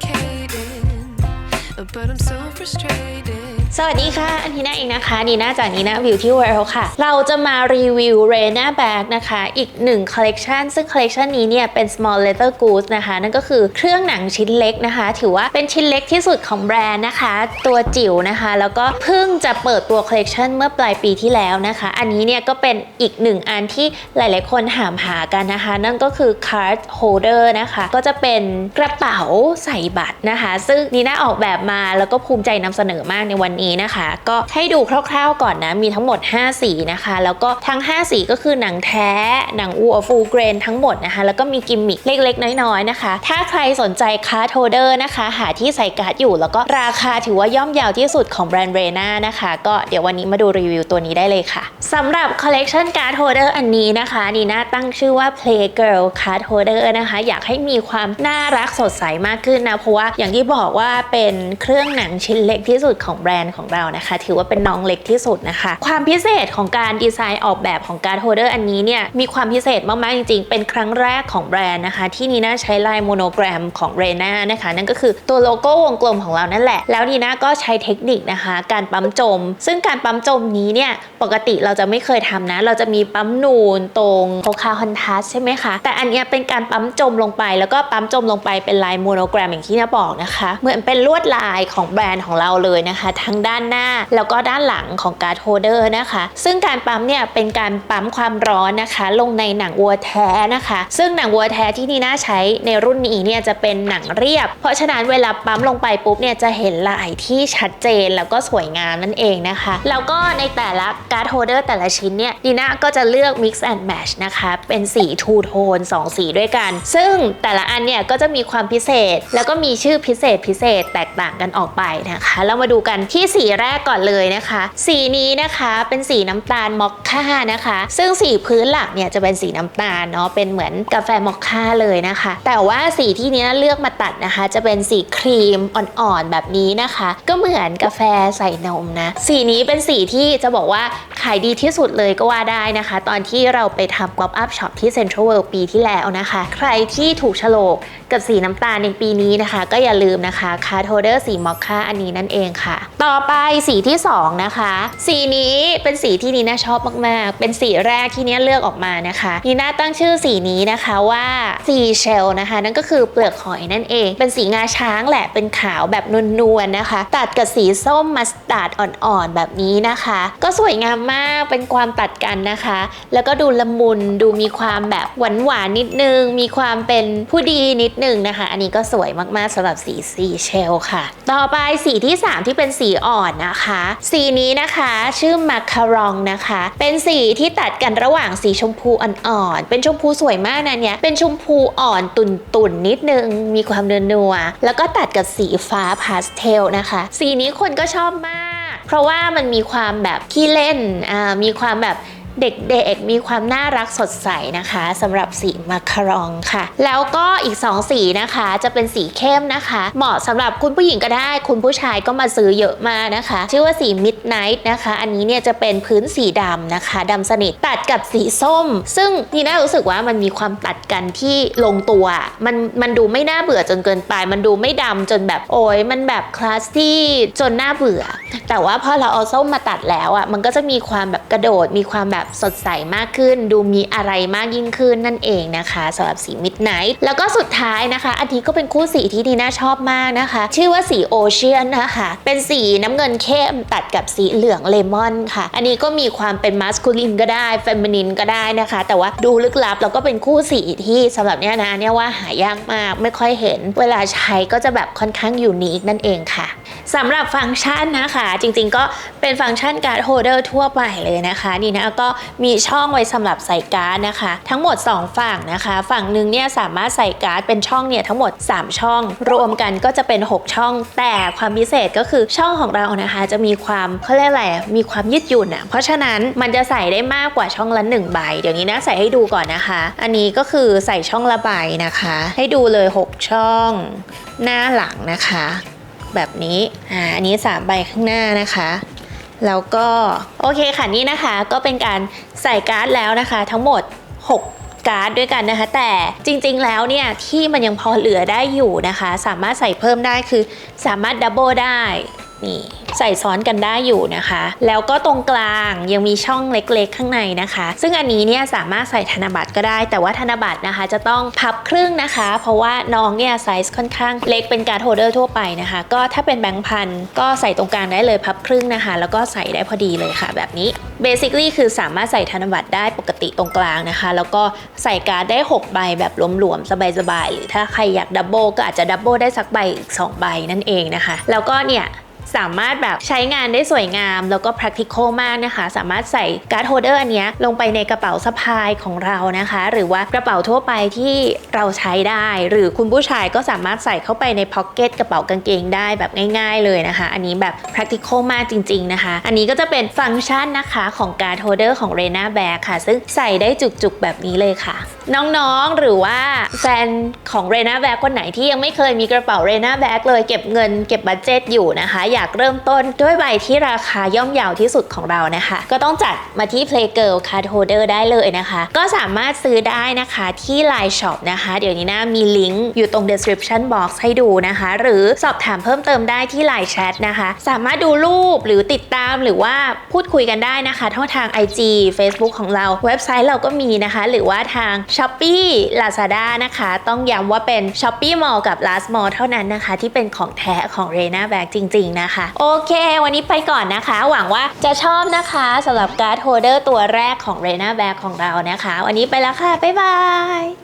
educated. สวัสดีค่ะ อันทีน่าเองนะคะนีน่าจากนีน่าวิวที่ World ค่ะ เราจะมารีวิว Rena Bag นะคะ อีกหนึ่งคอลเลกชันซึ่งคอลเลกชันนี้เนี่ยเป็น small leather goods นะคะ นั่นก็คือเครื่องหนังชิ้นเล็กนะคะ ถือว่าเป็นชิ้นเล็กที่สุดของแบรนด์นะคะ ตัวจิ๋วนะคะ แล้วก็เพิ่งจะเปิดตัวคอลเลกชันเมื่อปลายปีที่แล้วนะคะ อันนี้เนี่ยก็เป็นอีกหนึ่งอันที่หลาย ๆ คนถามหากันนะคะ นั่นก็คือ card holder นะคะ ก็จะเป็นกระเป๋าใส่บัตรนะคะ ซึ่งนีน่าออกแบบมาแล้วก็ภูมิใจนำเสนอมากในวันนี้นะคะ ก็ให้ดูคร่าวๆก่อนนะ มีทั้งหมด 5 สีนะคะ แล้วก็ทั้ง 5 สีก็คือหนังแท้ หนังวัวฟูเกรนทั้งหมดนะคะ แล้วก็มีกิมมิคเล็กๆ น้อยๆนะคะ ถ้าใครสนใจคาร์ดโฮเดอร์นะคะ หาที่ใส่การ์ดอยู่ แล้วก็ราคาถือว่าย่อมเยาวที่สุดของแบรนด์เรน่านะคะ ก็เดี๋ยววันนี้มาดูรีวิวตัวนี้ได้เลยค่ะสำหรับคอลเลกชันการ์ดโฮเดอร์อันนี้นะคะนีน่าตั้งชื่อว่า Playgirl Card Holder นะคะ อยากให้มีความน่ารักสดใสมากขึ้นนะ เพราะว่าอย่างที่บอกว่าเป็นเครื่องหนังชิ้นเล็กที่สุดของแบรนด์ของเรานะคะ ถือว่าเป็นน้องเล็กที่สุดนะคะ ความพิเศษของการดีไซน์ออกแบบของการโฮเดอร์อันนี้เนี่ยมีความพิเศษมากๆจริงๆ เป็นครั้งแรกของแบรนด์นะคะ ที่นีน่าใช้ลายโมโนแกรมของเรน่านะคะ นั่นก็คือตัวโลโก้วงกลมของเรานั่นแหละ แล้วนีน่าก็ใช้เทคนิคนะคะ การปั๊มจม ซึ่งการปั๊มจมนี้เนี่ยปกติเราจะไม่เคยทำนะ เราจะมีปั๊มนูนตรงโคคาฮอนทัสใช่ไหมคะแต่อันนี้เป็นการปั๊มจมลงไป แล้วก็ปั๊มจมลงไปเป็นลายโมโนแกรมอย่างที่น่าบอกนะคะ เหมือนเป็นลวดลายของแบรนด์ของเราเลยนะคะ ทั้งด้านหน้าแล้วก็ด้านหลังของการ์ดโฮเดอร์นะคะ ซึ่งการปั๊มเนี่ยเป็นการปั๊มความร้อนนะคะ ลงในหนังวัวแท้นะคะ ซึ่งหนังวัวแท้ที่นี่น่าใช้ในรุ่นนี้เนี่ยจะเป็นหนังเรียบ เพราะฉะนั้นเวลาปั๊มลงไปปุ๊บเนี่ยจะเห็นลายที่ชัดเจนแล้วก็สวยงามนั่นเองนะคะ แล้วก็ในแต่ละการ์ดโฮเดอร์แต่ละชิ้นเนี่ยดีน่าก็จะเลือก mix and match นะคะ เป็นสีทูโทน2 สีด้วยกัน ซึ่งแต่ละอันเนี่ยก็จะมีความพิเศษ แล้วก็มีชื่อพิเศษพิเศษแตกต่างกันออกไปนะคะ เรามาดูกันที่สีแรกก่อนเลยนะคะ สีนี้นะคะเป็นสีน้ำตาลมอคค่านะคะ ซึ่งสีพื้นหลักเนี่ยจะเป็นสีน้ำตาลเนาะเป็นเหมือนกาแฟมอคค่าเลยนะคะ แต่ว่าสีที่เนี้ยเลือกมาตัดนะคะ จะเป็นสีครีมอ่อนๆแบบนี้นะคะ ก็เหมือนกาแฟใส่นมนะ สีนี้เป็นสีที่จะบอกว่าขายดีที่สุดเลยก็ว่าได้นะคะ ตอนที่เราไปทำ pop up shop ที่ Central World ปีที่แล้วนะคะ ใครที่ถูกโฉลกกับสีน้ำตาลในปีนี้นะคะ ก็อย่าลืมนะคะคาร์โทเดอร์สีมอคค่าอันนี้นั่นเองค่ะ ต่อไปสีที่ 2 นะคะ สีนี้เป็นสีที่นีน่าชอบมากๆ เป็นสีแรกที่เนี้ยเลือกออกมานะคะนีน่าตั้งชื่อสีนี้นะคะว่าสีเชลนะคะ นั่นก็คือเปลือกหอยนั่นเอง เป็นสีงาช้างแหละเป็นขาวแบบนวลๆนะคะ ตัดกับสีส้มมัสตาร์ดอ่อนๆแบบนี้นะคะ ก็สวยงามมากเป็นความตัดกันนะคะ แล้วก็ดูละมุนดูมีความแบบหวานๆนิดนึง มีความเป็นผู้ดีนิดนึงนะคะ อันนี้ก็สวยมากๆสำหรับสีสีเชลค่ะต่อไปสีที่ 3 ที่เป็นสีอ่อนนะคะ สีนี้นะคะชื่อมาคารองนะคะ เป็นสีที่ตัดกันระหว่างสีชมพูอ่อนๆเป็นชมพูสวยมากนะเนี่ยเป็นชมพูอ่อนตุ่นๆนิดนึงมีความเนัวๆแล้วก็ตัดกับสีฟ้าพาสเทลนะคะ สีนี้คนก็ชอบมาก เพราะว่ามันมีความแบบขี้เล่นอ่ามีความแบบ เด็กๆมีความน่ารักสดใสนะคะสำหรับสีมาคารองค่ะ แล้วก็อีก 2 สีนะคะจะเป็นสีเข้มนะคะ เหมาะสำหรับคุณผู้หญิงก็ได้ คุณผู้ชายก็มาซื้อเยอะมานะคะ ชื่อว่าสี Midnight นะคะ อันนี้เนี่ยจะเป็นพื้นสีดำนะคะดำสนิทตัดกับสีส้ม ซึ่งนี่น่ารู้สึกว่ามันมีความตัดกันที่ลงตัว มันมันดูไม่น่าเบื่อจนเกินไป มันดูไม่ดำจนแบบโอ้ยมันแบบคลาสซี่จนน่าเบื่อ แต่ว่าพอเราเอาส้มมาตัดแล้วอะมันก็จะมีความแบบกระโดดมีความแบบสดใสมากขึ้น ดูมีอะไรมากยิ่งขึ้นนั่นเองนะคะสำหรับสีมิดไนท์แล้วก็สุดท้ายนะคะอันนี้ก็เป็นคู่สีที่ดีน่าชอบมากนะคะ ชื่อว่าสีโอเชียนนะคะ เป็นสีน้ำเงินเข้มตัดกับสีเหลืองเลมอนค่ะ อันนี้ก็มีความเป็นมัสคูลินก็ได้เฟมินินก็ได้นะคะ แต่ว่าดูลึกลับแล้วก็เป็นคู่สีที่สำหรับเนี้ยนะเนี่ยว่าหายากมากไม่ค่อยเห็น เวลาใช้ก็จะแบบค่อนข้างยูนิคนั่นเองค่ะสำหรับฟังก์ชันนะคะ จริงๆก็เป็นฟังก์ชันการ์ดโฮเดอร์ทั่วไปเลยนะคะนี่นะก็มีช่องไว้สำหรับใส่การ์ดนะคะ ทั้งหมด 2 ฝั่งนะคะ ฝั่งหนึ่งเนี่ยสามารถใส่การ์ดเป็นช่องเนี่ยทั้งหมด 3 ช่อง รวมกันก็จะเป็น 6 ช่อง แต่ความพิเศษก็คือช่องของเรานะคะ จะมีความเขาเรียกอะไรมีความยืดหยุ่นอะเพราะฉะนั้นมันจะใส่ได้มากกว่าช่องละ1ใบเดี๋ยวนี้นะใส่ให้ดูก่อนนะคะ อันนี้ก็คือใส่ช่องละใบนะคะ ให้ดูเลย 6 ช่อง หน้าหลังนะคะ แบบนี้อ่าอันนี้3ใบข้างหน้านะคะ แล้วก็โอเคค่ะนี่นะคะก็เป็นการใส่การ์ดแล้วนะคะ ทั้งหมด 6การ์ดด้วยกันนะคะ แต่จริงๆแล้วเนี่ยที่มันยังพอเหลือได้อยู่นะคะ สามารถใส่เพิ่มได้คือสามารถดับเบิลได้ นี่ใส่ซ้อนกันได้อยู่นะคะ แล้วก็ตรงกลางยังมีช่องเล็กๆ ข้างในนะคะ ซึ่งอันนี้เนี่ยสามารถใส่ธนบัตรก็ได้ แต่ว่าธนบัตรนะคะ จะต้องพับครึ่งนะคะ เพราะว่าน้องเนี่ยไซส์ค่อนข้างเล็กเป็นการ์ดโฮเดอร์ทั่วไปนะคะ ก็ถ้าเป็นแบงค์พันก็ใส่ตรงกลางได้เลยพับครึ่งนะคะ แล้วก็ใส่ได้พอดีเลยค่ะ แบบนี้ basically คือสามารถใส่ธนบัตรได้ปกติตรงกลางนะคะ แล้วก็ใส่การ์ดได้ 6 ใบแบบหลวมๆ สบายๆ หรือถ้าใครอยากดับเบิลก็อาจจะดับเบิลได้สักใบอีก 2 ใบนั่นเองนะคะ แล้วก็เนี่ย สามารถแบบใช้งานได้สวยงาม แล้วก็ practical มากนะคะ สามารถใส่การ์ดโฮเดอร์อันนี้ลงไปในกระเป๋าสะพายของเรานะคะ หรือว่ากระเป๋าทั่วไปที่เราใช้ได้ หรือคุณผู้ชายก็สามารถใส่เข้าไปในพ็อกเก็ตกระเป๋ากางเกงได้แบบง่าย ๆ เลยนะคะ อันนี้แบบ practical มากจริง ๆ นะคะ อันนี้ก็จะเป็นฟังก์ชันนะคะของการ์ดโฮเดอร์ของ Rena Bag ค่ะ ซึ่งใส่ได้จุกๆแบบนี้เลยค่ะ น้องๆหรือว่าแฟนของ Rena Bag คนไหนที่ยังไม่เคยมีกระเป๋า Rena Bag เลยเก็บเงินเก็บบัตเจตอยู่นะคะอยากเริ่มต้นด้วยใบที่ราคาย่อมเยาวที่สุดของเรานะคะ ก็ต้องจัดมาที่ Playgirl Card Holder ได้เลยนะคะ ก็สามารถซื้อได้นะคะที่ Line Shop นะคะ เดี๋ยวนี้นะมีลิงก์อยู่ตรง description box ให้ดูนะคะ หรือสอบถามเพิ่มเติมได้ที่ Line Chat นะคะ สามารถดูรูปหรือติดตามหรือว่าพูดคุยกันได้นะคะทั้งทาง IG Facebook ของเราเว็บไซต์เราก็มีนะคะ หรือว่าทาง Shopee Lazada นะคะ ต้องย้ำว่าเป็น Shopee Mall กับ Last Mall เท่านั้นนะคะ ที่เป็นของแท้ของ Rena Bag จริง ๆนะคะ โอเค วันนี้ไปก่อนนะคะ หวังว่าจะชอบนะคะสำหรับการ์ดโฮเดอร์ตัวแรกของ Rena Bag ของเรานะคะ วันนี้ไปแล้วค่ะ บ๊ายบาย